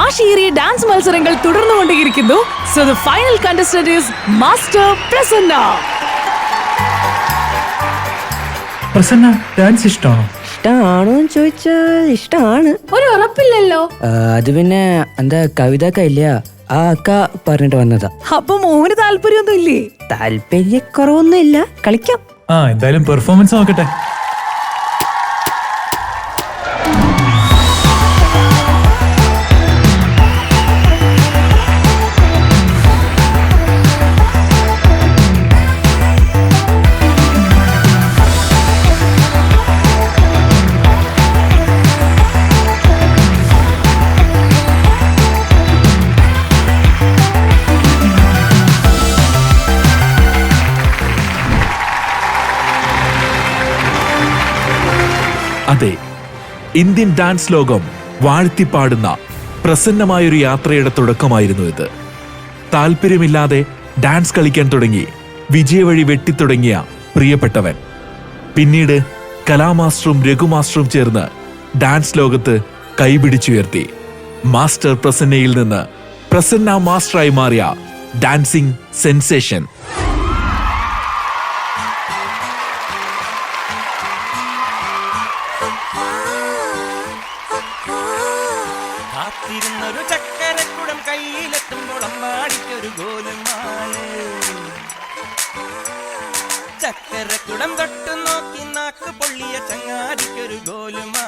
വാശിയേറിയ ഡാൻസ് മത്സരങ്ങൾ തുടർന്നു തുടർന്നുകൊണ്ടേയിരിക്കുന്നു. So the final contestant is master Prasanna Prasanna dance ഇഷ്ടമാണോ ഇഷ്ടമാണോ എന്ന് ചോദിച്ചാൽ ഇഷ്ടമാണ് ഒരു ഉറപ്പില്ലല്ലോ. അത് പിന്നെ എന്താ കവിത ഇല്ല. ആ അക്ക പറഞ്ഞിട്ട് വന്നതാ. അപ്പൊ മോന് താല്പര്യമൊന്നും ഇല്ലേ താല്പര്യക്കുറവൊന്നും ഇല്ല കളിക്കാം. ആ എന്തായാലും പെർഫോമൻസ് നോക്കട്ടെ. അതെ ഇന്ത്യൻ ഡാൻസ് ലോകം വാഴ്ത്തിപ്പാടുന്ന പ്രസന്നമായൊരു യാത്രയുടെ തുടക്കമായിരുന്നു ഇത്. താല്പര്യമില്ലാതെ ഡാൻസ് കളിക്കാൻ തുടങ്ങി വിജയവഴി വെട്ടിത്തുടങ്ങിയ പ്രിയപ്പെട്ടവൻ. പിന്നീട് കലാമാസ്റ്ററും രഘുമാസ്റ്ററും ചേർന്ന് ഡാൻസ് ലോകത്ത് കൈപിടിച്ചുയർത്തി. മാസ്റ്റർ പ്രസന്നയിൽ നിന്ന് പ്രസന്ന മാസ്റ്ററായി മാറിയ ഡാൻസിംഗ് സെൻസേഷൻ. ചങ്ങാതിക്കൊരു ഗോലുമാൽ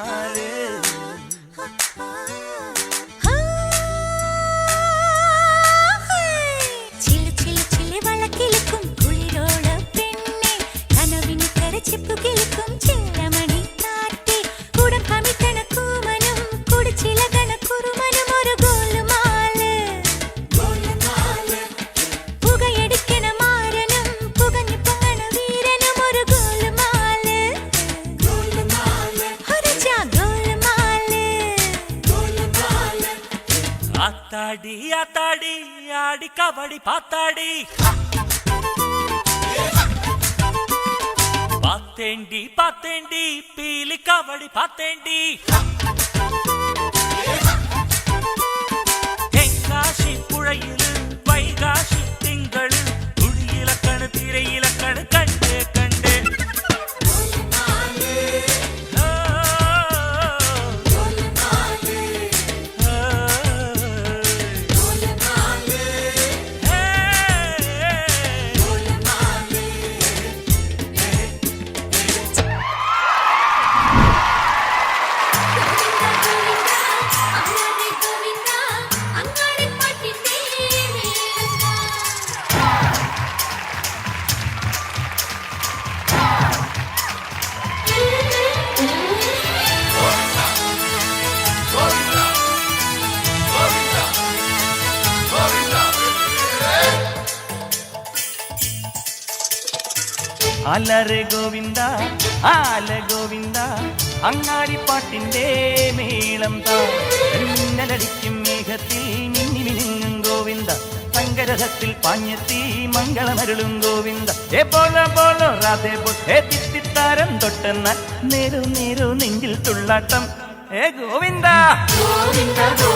ஆத்தாடி ஆத்தாடி ஆடி கபடி பார்த்தாடி பார்த்தேண்டி பார்த்தேண்டி பீலி கபடி பார்த்தேண்டி தென்காசி புழையில் வைகாசி திங்கள் துடியிலக்கணு திரையிலக்கணு கண்டு അലറെ ഗോവിന്ദ ആല ഗോവിന്ദ അങ്ങാടിപ്പാട്ടിന്റെ മേളം താ. മിന്നലടിക്കും മേഘത്തിൽ മിന്നി മിനുങ്ങും ഗോവിന്ദ സങ്കരഥത്തിൽ പാഞ്ഞെത്തി മംഗളമരുളും ഗോവിന്ദ. ഏ പോല പോലോ രാധേ പോ തിത്തിത്താരം തൊട്ടെന്ന നേരു നേരു നെഞ്ചിൽ തുള്ളാട്ടം. ഏ ഗോവിന്ദ! ചിങ്ങമാസം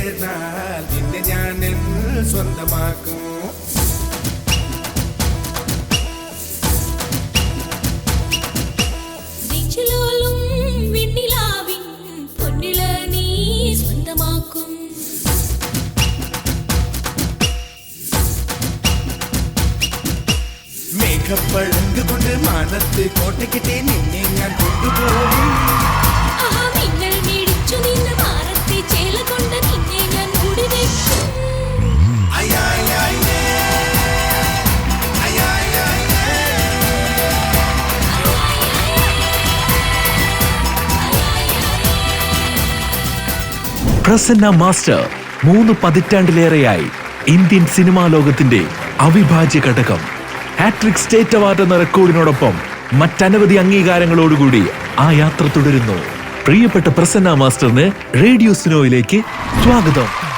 ചേർന്നാൽ നിന്നെ ഞാൻ സ്വന്തമാക്കും. മേഘപ്പഴങ്ക് കൊണ്ട് മാനത്ത് കോട്ടയ്ക്കിട്ടേ നിന്നെ ഞാൻ കൊണ്ടുപോകും. നിങ്ങൾ മിടിച്ചു നിന്ന് മാറത്തെ ചേല കൊണ്ട് പ്രസന്ന മാസ്റ്റർ മൂന്ന് പതിറ്റാണ്ടിലേറെയായി ഇന്ത്യൻ സിനിമാ ലോകത്തിന്റെ അവിഭാജ്യ ഘടകം. ഹാട്രിക് സ്റ്റേറ്റ് അവാർഡ് എന്ന റെക്കോർഡിനോടൊപ്പം മറ്റനവധി അംഗീകാരങ്ങളോടുകൂടി ആ യാത്ര തുടരുന്നു. പ്രിയപ്പെട്ട പ്രസന്ന മാസ്റ്ററിന് റേഡിയോ സ്നോയിലേക്ക് സ്വാഗതം.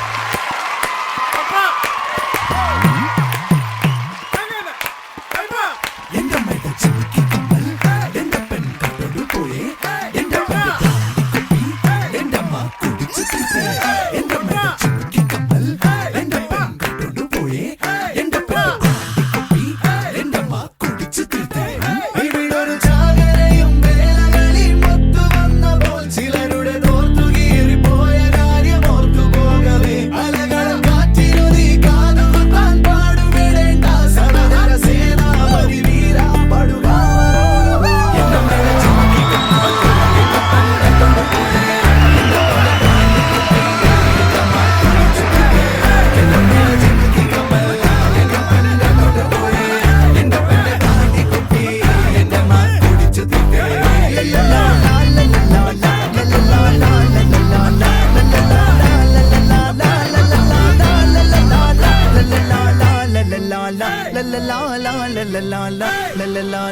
லா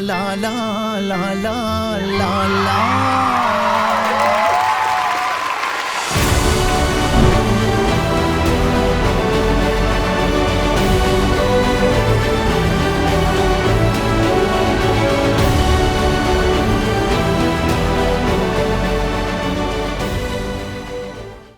லா லா லா லா